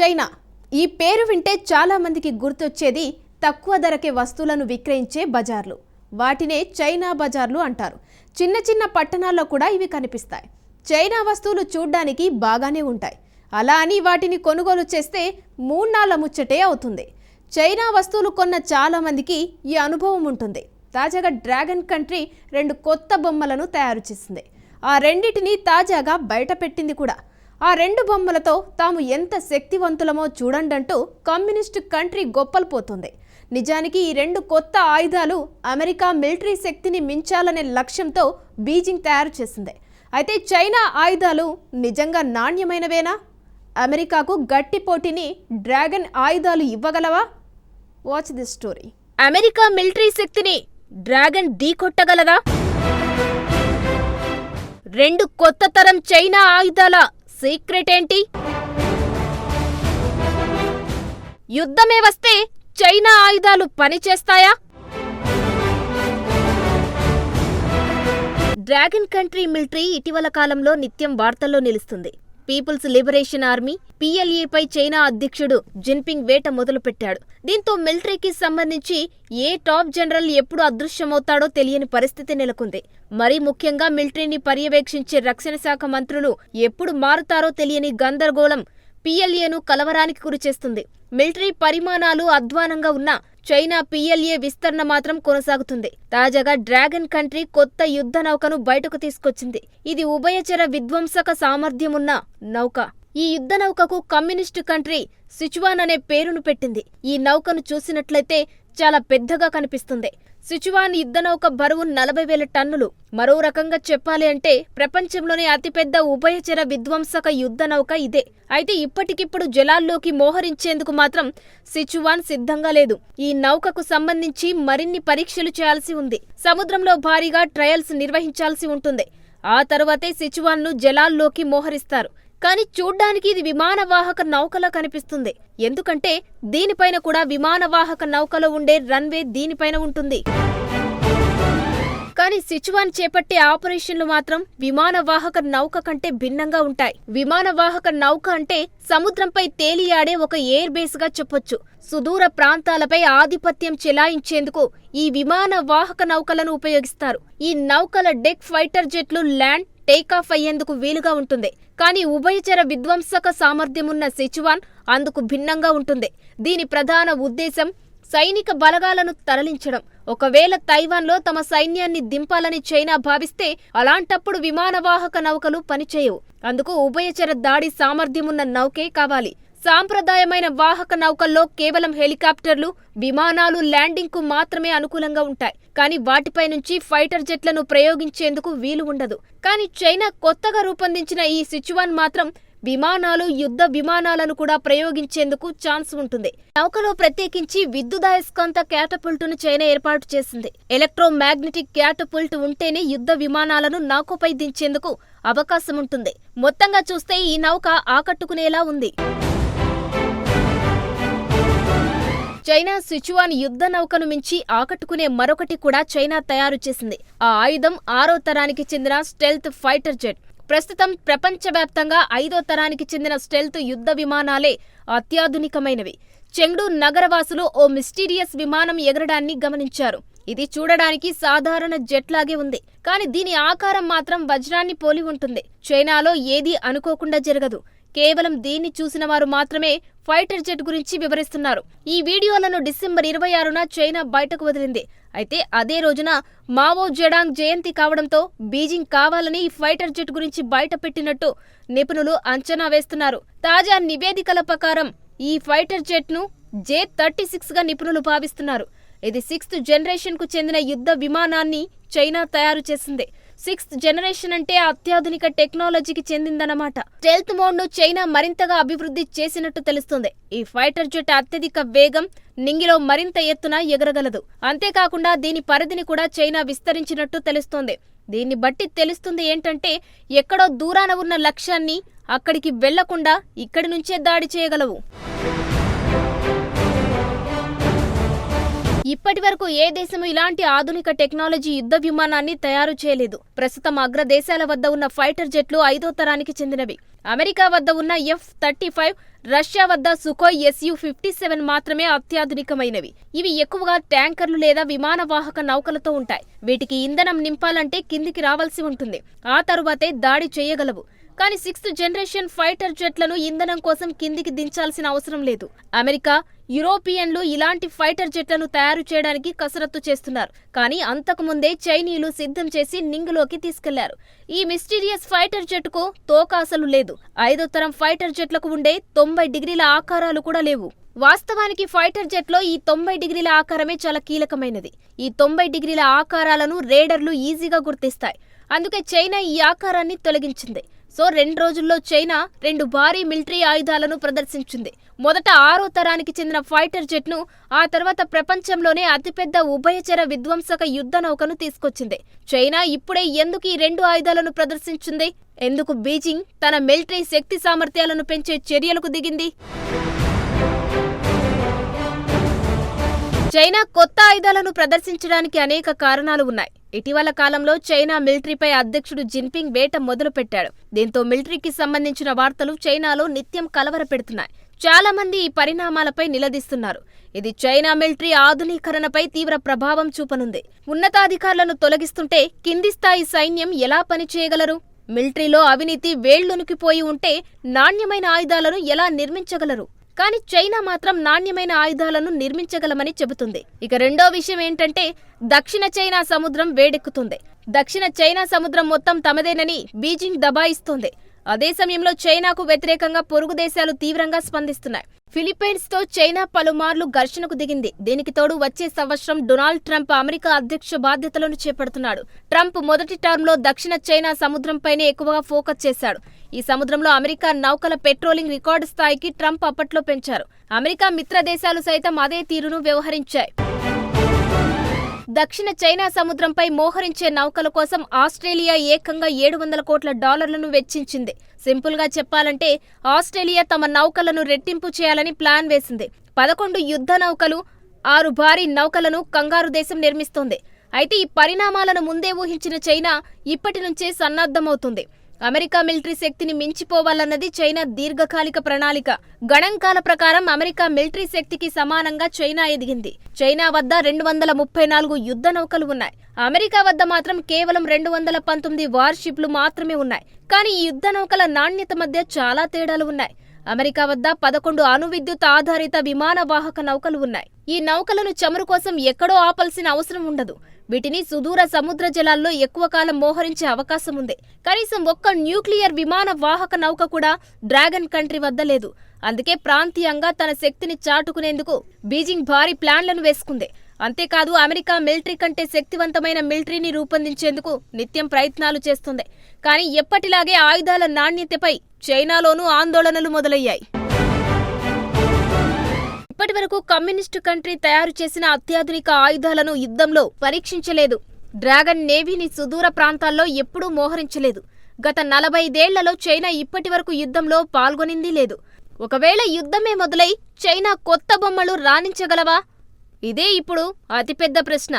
China. ఈ పేరు వింటే చాలామందికి గుర్తొచ్చేది తక్కువ ధరకే వస్తువులను విక్రయించే బజార్లు. వాటినే చైనా బజార్లు అంటారు. చిన్న చిన్న పట్టణాల్లో కూడా ఇవి కనిపిస్తాయి. చైనా వస్తువులు చూడ్డానికి బాగానే ఉంటాయి. అలా అని వాటిని కొనుగోలు చేస్తే మూన్నాళ్ళ ముచ్చటే అవుతుంది. చైనా వస్తువులు కొన్న చాలామందికి ఈ అనుభవం ఉంటుంది. తాజాగా డ్రాగన్ కంట్రీ రెండు కొత్త బొమ్మలను తయారు చేసింది. ఆ రెండింటిని తాజాగా బయటపెట్టింది కూడా. ఆ రెండు బొమ్మలతో తాము ఎంత శక్తివంతులమో చూడండంటూ కమ్యూనిస్టు కంట్రీ గొప్పలు పోతుంది నిజానికి ఈ రెండు కొత్త ఆయుధాలు అమెరికా మిలిటరీ శక్తిని మించాలనే లక్ష్యంతో బీజింగ్ తయారు చేసింది. అయితే చైనా ఆయుధాలు నిజంగా నాణ్యమైనవేనా? అమెరికాకు గట్టి పోటీని డ్రాగన్ ఆయుధాలు ఇవ్వగలవా? Watch this story America military శక్తిని డ్రాగన్ ఢీకొట్టగలదా? రెండు కొత్త తరం చైనా ఆయుధాల సీక్రెట్ ఏంటి యుద్ధమే వస్తే చైనా ఆయుధాలు పనిచేస్తాయా? డ్రాగన్ కంట్రీ మిలిటరీ ఇటీవల కాలంలో నిత్యం వార్తల్లో నిలుస్తుంది. పీపుల్స్ లిబరేషన్ ఆర్మీ పీఎల్ఏపై చైనా అధ్యక్షుడు జిన్పింగ్ వేట మొదలుపెట్టాడు. దీంతో మిలిటరీకి సంబంధించి ఏ టాప్ జనరల్ ఎప్పుడు అదృశ్యమవుతాడో తెలియని పరిస్థితి నెలకొంది. మరీ ముఖ్యంగా మిలిటరీని పర్యవేక్షించే రక్షణ శాఖ మంత్రులు ఎప్పుడు మారుతారో తెలియని గందరగోళం పీఎల్ఏను కలవరానికి గురిచేస్తుంది. మిలిటరీ పరిమాణాలు అధ్వానంగా ఉన్న చైనా పీఎల్ఏ విస్తరణ మాత్రం కొనసాగుతుంది. తాజాగా డ్రాగన్ కంట్రీ కొత్త యుద్ధ నౌకను బయటకు తీసుకొచ్చింది. ఇది ఉభయచర విధ్వంసక సామర్థ్యమున్న నౌక. ఈ యుద్ధ నౌకకు కమ్యూనిస్టు కంట్రీ సిచువాన్ అనే పేరును పెట్టింది. ఈ నౌకను చూసినట్లయితే చాలా పెద్దగా కనిపిస్తుంది. సిచువాన్ యుద్ధ నౌక బరువు నలభై వేల టన్నులు. మరో రకంగా చెప్పాలి అంటే ప్రపంచంలోనే అతిపెద్ద ఉభయచర విధ్వంసక యుద్ధ నౌక ఇదే. అయితే ఇప్పటికిప్పుడు జలాల్లోకి మోహరించేందుకు మాత్రం సిచువాన్ సిద్ధంగా లేదు. ఈ నౌకకు సంబంధించి మరిన్ని పరీక్షలు చేయాల్సి ఉంది. సముద్రంలో భారీగా ట్రయల్స్ నిర్వహించాల్సి ఉంటుంది. ఆ తరువాతే సిచువాన్ను జలాల్లోకి మోహరిస్తారు. కానీ చూడ్డానికి ఇది విమానవాహక నౌకలా కనిపిస్తుంది. ఎందుకంటే దీనిపైన కూడా విమానవాహక నౌకలో ఉండే రన్వే దీనిపైన ఉంటుంది. కానీ సిచువాన్ చేపట్టే ఆపరేషన్లు మాత్రం విమానవాహక నౌక కంటే భిన్నంగా ఉంటాయి. విమానవాహక నౌక అంటే సముద్రంపై తేలియాడే ఒక ఎయిర్ బేస్గా చెప్పొచ్చు. సుదూర ప్రాంతాలపై ఆధిపత్యం చెలాయించేందుకు ఈ విమానవాహక నౌకలను ఉపయోగిస్తారు. ఈ నౌకల డెక్ ఫైటర్ జెట్లు ల్యాండ్ టేకాఫ్ అయ్యేందుకు వీలుగా ఉంటుంది. కానీ ఉభయచర విధ్వంసక సామర్థ్యమున్న సిచువాన్ అందుకు భిన్నంగా ఉంటుంది. దీని ప్రధాన ఉద్దేశం సైనిక బలగాలను తరలించడం. ఒకవేళ తైవాన్లో తమ సైన్యాన్ని దింపాలని చైనా భావిస్తే అలాంటప్పుడు విమానవాహక నౌకలు పనిచేయవు. అందుకు ఉభయచర దాడి సామర్థ్యమున్న నౌకే కావాలి. సాంప్రదాయమైన వాహక నౌకల్లో కేవలం హెలికాప్టర్లు విమానాలు ల్యాండింగ్కు మాత్రమే అనుకూలంగా ఉంటాయి. కానీ వాటిపై నుంచి ఫైటర్ జెట్లను ప్రయోగించేందుకు వీలు ఉండదు. కానీ చైనా కొత్తగా రూపొందించిన ఈ సిచువాన్ మాత్రం విమానాలు యుద్ధ విమానాలను కూడా ప్రయోగించేందుకు ఛాన్స్ ఉంటుంది. నౌకలో ప్రత్యేకించి విద్యుదాయస్కాంత క్యాటపుల్టును చైనా ఏర్పాటు చేసింది. ఎలక్ట్రోమాగ్నెటిక్ క్యాటపుల్ట్ ఉంటేనే యుద్ధ విమానాలను నౌకపై దించేందుకు అవకాశం ఉంటుంది మొత్తంగా చూస్తే ఈ నౌక ఆకట్టుకునేలా ఉంది. చైనా సిచువాన్ యుద్ధ నౌకను మించి ఆకట్టుకునే మరొకటి కూడా చైనా తయారు చేసింది. ఆ ఆయుధం ఆరో తరానికి చెందిన స్టెల్త్ ఫైటర్ జెట్. ప్రస్తుతం ప్రపంచవ్యాప్తంగా ఐదో తరానికి చెందిన స్టెల్త్ యుద్ధ విమానాలే అత్యాధునికమైనవి. చెంగ్డు నగరవాసులు ఓ మిస్టీరియస్ విమానం ఎగరడాన్ని గమనించారు. ఇది చూడడానికి సాధారణ జెట్లాగే ఉంది. కానీ దీని ఆకారం మాత్రం వజ్రాన్ని పోలి ఉంటుంది. చైనాలో ఏదీ అనుకోకుండా జరగదు. కేవలం దీన్ని చూసిన వారు మాత్రమే ఫైటర్ జెట్ గురించి వివరిస్తున్నారు. ఈ వీడియోలను డిసెంబర్ ఇరవై ఆరున చైనా బయటకు వదిలింది. అయితే అదే రోజున మావో జెడాంగ్ జయంతి కావడంతో బీజింగ్ కావాలని ఈ ఫైటర్ జెట్ గురించి బయట పెట్టినట్టు నిపుణులు అంచనా వేస్తున్నారు. తాజా నివేదికల ప్రకారం ఈ ఫైటర్ జెట్ను జే థర్టీ సిక్స్గా నిపుణులు భావిస్తున్నారు. ఇది సిక్స్త్ జనరేషన్కు చెందిన యుద్ధ విమానాన్ని చైనా తయారు చేసింది. సిక్స్త్ జనరేషన్ అంటే అత్యాధునిక టెక్నాలజీకి చెందిందన్నమాట. స్టెల్త్ మోడ్ను చైనా మరింతగా అభివృద్ధి చేసినట్టు తెలుస్తుంది. ఈ ఫైటర్ జెట్ అత్యధిక వేగం నింగిలో మరింత ఎత్తున ఎగరగలదు. అంతేకాకుండా దీని పరిధిని కూడా చైనా విస్తరించినట్టు తెలుస్తోంది. దీన్ని బట్టి తెలుస్తుంది ఏంటంటే ఎక్కడో దూరాన ఉన్న లక్ష్యాన్ని అక్కడికి వెళ్ళకుండా ఇక్కడి నుంచే దాడి చేయగలవు. ఇప్పటి వరకు ఏ దేశము ఇలాంటి ఆధునిక టెక్నాలజీ యుద్ధ విమానాన్ని తయారు చేయలేదు. ప్రస్తుతం అగ్రదేశాల వద్ద ఉన్న ఫైటర్ జెట్లు ఐదో తరానికి చెందినవి. అమెరికా వద్ద ఉన్న ఎఫ్ థర్టీ ఫైవ్ రష్యా వద్ద సుఖోయ్ ఎస్యు ఫిఫ్టీ సెవెన్ మాత్రమే అత్యాధునికమైనవి. ఇవి ఎక్కువగా ట్యాంకర్లు లేదా విమాన వాహక నౌకలతో ఉంటాయి. వీటికి ఇంధనం నింపాలంటే కిందికి రావాల్సి ఉంటుంది. ఆ తరువాతే దాడి చేయగలవు. కానీ సిక్స్త్ జనరేషన్ ఫైటర్ జెట్లను ఇంధనం కోసం కిందికి దించాల్సిన అవసరం లేదు. అమెరికా యూరోపియన్లు ఇలాంటి ఫైటర్ జెట్లను తయారు చేయడానికి కసరత్తు చేస్తున్నారు. కానీ అంతకుముందే చైనీయులు సిద్ధం చేసి నింగులోకి తీసుకెళ్ళారు. ఈ మిస్టీరియస్ ఫైటర్ జెట్కు తోక అసలు లేదు. ఐదో తరం ఫైటర్ జెట్లకు ఉండే తొంభై డిగ్రీల ఆకారాలు కూడా లేవు. వాస్తవానికి ఫైటర్ జెట్లో ఈ తొంభై డిగ్రీల ఆకారమే చాలా కీలకమైనది. ఈ తొంభై డిగ్రీల ఆకారాలను రేడర్లు ఈజీగా గుర్తిస్తాయి. అందుకే చైనా ఈ ఆకారాన్ని తొలగించింది. సో రెండు రోజుల్లో చైనా రెండు భారీ మిలిటరీ ఆయుధాలను ప్రదర్శించింది. మొదట ఆరో తరానికి చెందిన ఫైటర్ జెట్ను ఆ తర్వాత ప్రపంచంలోనే అతిపెద్ద ఉభయచర విధ్వంసక యుద్ధ నౌకను తీసుకొచ్చింది. చైనా ఇప్పుడే ఎందుకు ఈ రెండు ఆయుధాలను ప్రదర్శించింది? ఎందుకు బీజింగ్ తన మిలిటరీ శక్తి సామర్థ్యాలను పెంచే చర్యలకు దిగింది? చైనా కొత్త ఆయుధాలను ప్రదర్శించడానికి అనేక కారణాలు ఉన్నాయి. ఇటీవల కాలంలో చైనా మిలిటరీపై అధ్యక్షుడు జిన్పింగ్ వేట మొదలుపెట్టాడు. దీంతో మిలిటరీకి సంబంధించిన వార్తలు చైనాలో నిత్యం కలవరపెడుతున్నాయి. చాలా మంది ఈ పరిణామాలపై నిలదీస్తున్నారు. ఇది చైనా మిలిటరీ ఆధునీకరణపై తీవ్ర ప్రభావం చూపనుంది. ఉన్నతాధికారులను తొలగిస్తుంటే కింది స్థాయి సైన్యం ఎలా పనిచేయగలరు? మిలిటరీలో అవినీతి వేళ్ళునికిపోయి ఉంటే నాణ్యమైన ఆయుధాలను ఎలా నిర్మించగలరు? కానీ చైనా మాత్రం నాణ్యమైన ఆయుధాలను నిర్మించగలమని చెబుతుంది. ఇక రెండో విషయం ఏంటంటే దక్షిణ చైనా సముద్రం వేడెక్కుతుంది. దక్షిణ చైనా సముద్రం మొత్తం తమదేనని బీజింగ్ దబాయిస్తోంది. అదే సమయంలో చైనాకు వ్యతిరేకంగా పొరుగు దేశాలు తీవ్రంగా స్పందిస్తున్నాయి. ఫిలిప్పైన్స్తో చైనా పలుమార్లు ఘర్షణకు దిగింది. దీనికి తోడు వచ్చే సంవత్సరం డొనాల్డ్ ట్రంప్ అమెరికా అధ్యక్ష బాధ్యతలను చేపడుతున్నాడు. ట్రంప్ మొదటి టర్మ్లో దక్షిణ చైనా సముద్రంపైనే ఎక్కువగా ఫోకస్ చేశాడు. ఈ సముద్రంలో అమెరికా నౌకల పెట్రోలింగ్ రికార్డు స్థాయికి ట్రంప్ అప్పట్లో పెంచారు. అమెరికా మిత్ర దేశాలు సైతం అదే తీరును వ్యవహరించాయి. దక్షిణ చైనా సముద్రంపై మోహరించే నౌకల కోసం ఆస్ట్రేలియా ఏకంగా ఏడు వందల కోట్ల డాలర్లను వెచ్చించింది. సింపుల్గా చెప్పాలంటే ఆస్ట్రేలియా తమ నౌకలను రెట్టింపు చేయాలని ప్లాన్ వేసింది. పదకొండు యుద్ధ నౌకలు ఆరు భారీ నౌకలను కంగారు దేశం నిర్మిస్తోంది. అయితే ఈ పరిణామాలను ముందే ఊహించిన చైనా ఇప్పటి నుంచే సన్నద్ధమవుతుంది. అమెరికా మిలిటరీ శక్తిని మించిపోవాలన్నది చైనా దీర్ఘకాలిక ప్రణాళిక. గణాంకాల ప్రకారం అమెరికా మిలిటరీ శక్తికి సమానంగా చైనా ఎదిగింది. చైనా వద్ద రెండు వందల ముప్పై నాలుగు యుద్ధ నౌకలు ఉన్నాయి. అమెరికా వద్ద మాత్రం కేవలం రెండు వందల పంతొమ్మిది వార్షిప్లు మాత్రమే ఉన్నాయి. కానీ ఈ యుద్ధ నౌకల నాణ్యత మధ్య చాలా తేడాలు ఉన్నాయి. అమెరికా వద్ద పదకొండు అణు విద్యుత్ ఆధారిత విమాన వాహక నౌకలు ఉన్నాయి. ఈ నౌకలను చమురు కోసం ఎక్కడో ఆపాల్సిన అవసరం ఉండదు. వీటిని సుదూర సముద్ర జలాల్లో ఎక్కువ కాలం మోహరించే అవకాశం ఉంది. కనీసం ఒక్క న్యూక్లియర్ విమాన వాహక నౌక కూడా డ్రాగన్ కంట్రీ వద్ద లేదు. అందుకే ప్రాంతీయంగా తన శక్తిని చాటుకునేందుకు బీజింగ్ భారీ ప్లాన్లను వేసుకుంది. అంతేకాదు అమెరికా మిలిటరీ కంటే శక్తివంతమైన మిలిటరీని రూపొందించేందుకు నిత్యం ప్రయత్నాలు చేస్తుంది. కానీ ఎప్పటిలాగే ఆయుధాల నాణ్యతపై చైనాలోనూ ఆందోళనలు మొదలయ్యాయి. ఇప్పటి వరకు కమ్యూనిస్టు కంట్రీ తయారు చేసిన అత్యాధునిక ఆయుధాలను యుద్ధంలో పరీక్షించలేదు. డ్రాగన్ నేవీని సుదూర ప్రాంతాల్లో ఎప్పుడూ మోహరించలేదు. గత నలభైదేళ్ళలో చైనా ఇప్పటి వరకు యుద్ధంలో పాల్గొనింది లేదు. ఒకవేళ యుద్ధమే మొదలై చైనా కొత్త బొమ్మలు రాణించగలవా? ఇదే ఇప్పుడు అతిపెద్ద ప్రశ్న.